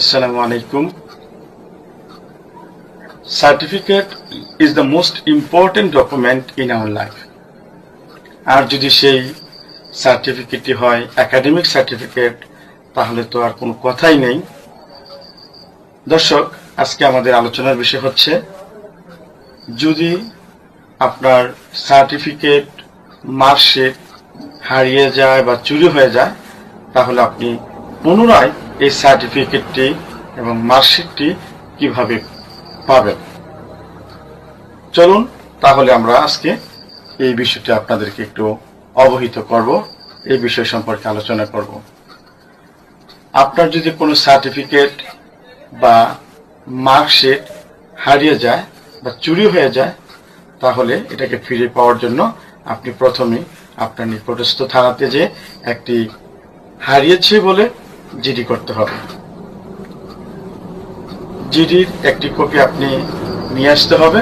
Assalamu alaikum. Certificate is the most important document in our life. আর যদি সেই সার্টিফিকেটটি হয় academic certificate তাহলে তো আর কোনো কথাই নেই দর্শক, আজকে আমাদের আলোচনার বিষয় হচ্ছে, যদি আপনার সার্টিফিকেট মার্কশিট হারিয়ে যায় বা চুরি হয়ে যায়, তাহলে আপনি পুনরায় এই সার্টিফিকেটটি এবং মার্কশিটটি কীভাবে পাবেন? চলুন, তাহলে আমরা আজকে এই বিষয়টি আপনাদেরকে একটু অবহিত করব, এই বিষয় সম্পর্কে আলোচনা করব। আপনার যদি কোনো সার্টিফিকেট বা মার্কশিট হারিয়ে যায় বা চুরি হয়ে যায়, তাহলে এটাকে ফিরে পাওয়ার জন্য আপনি প্রথমে আপনার নিকটস্থ থানাতে যে একটি হারিয়েছে বলে জিডি করতে হবে। জিডির একটি কপি আপনি নিয়ে আসতে হবে।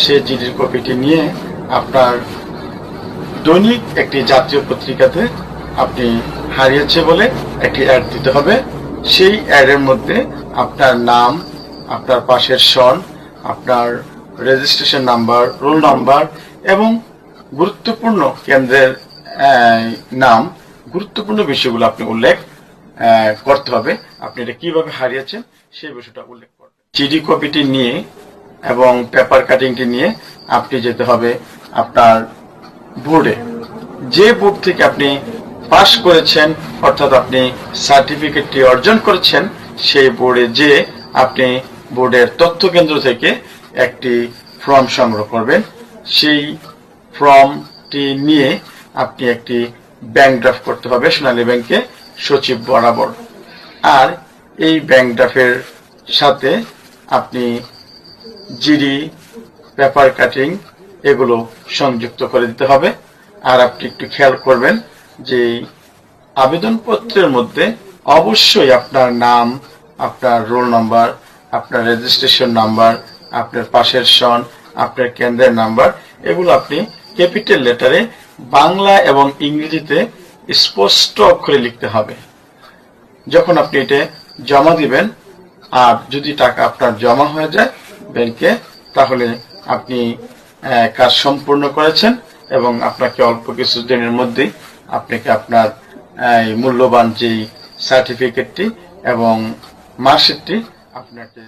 সে জিডির কপিটি নিয়ে আপনার দৈনিক একটি জাতীয় পত্রিকাতে আপনি হারিয়েছে বলে একটি অ্যাড দিতে হবে। সেই অ্যাডের মধ্যে আপনার নাম, আপনার পাশের সন আপনার রেজিস্ট্রেশন নাম্বার রোল নাম্বার এবং গুরুত্বপূর্ণ কেন্দ্রের নাম, গুরুত্বপূর্ণ বিষয়গুলো আপনি উল্লেখ করতে হবে। আপনি এটা কীভাবে হারিয়েছেন সেই বিষয়টা উল্লেখ করবেন। জিডি কপিটি নিয়ে এবং পেপার কাটিংটি নিয়ে আপনি যেতে হবে আপনার বোর্ডে যে বোর্ড থেকে আপনি পাশ করেছেন অর্থাৎ আপনি সার্টিফিকেটটি অর্জন করেছেন সেই বোর্ডে যে আপনি বোর্ডের তথ্য কেন্দ্র থেকে একটি ফর্ম সংগ্রহ করবেন। সেই ফর্মটি নিয়ে আপনি একটি ব্যাংক ড্রাফট করতে হবে সোনালী ব্যাংকে। সচিব বরাবর। আর এই ব্যাংক ড্রাফের সাথে আপনি জিডি, পেপার কাটিং এগুলো সংযুক্ত করে দিতে হবে। আর আপনি একটু খেয়াল করবেন যে আবেদনপত্রের মধ্যে অবশ্যই আপনার নাম, আপনার রোল নাম্বার, আপনার রেজিস্ট্রেশন নাম্বার, আপনার পাশের সন, আপনার কেন্দ্রের নাম্বার, এগুলো আপনি ক্যাপিটাল লেটারে বাংলা এবং ইংরেজিতে স্পষ্ট অক্ষরে লিখতে হবে। যখন আপনি এটা জমা দিবেন, আর যদি টাকা আপনার জমা হয়ে যায় ব্যাংকে, তাহলে আপনি কাজ সম্পূর্ণ করেছেন এবং আপনাকে অল্প কিছু দিনের মধ্যেই আপনাকে আপনার মূল্যবান যেই সার্টিফিকেটটি এবং মার্কশিটটি আপনাকে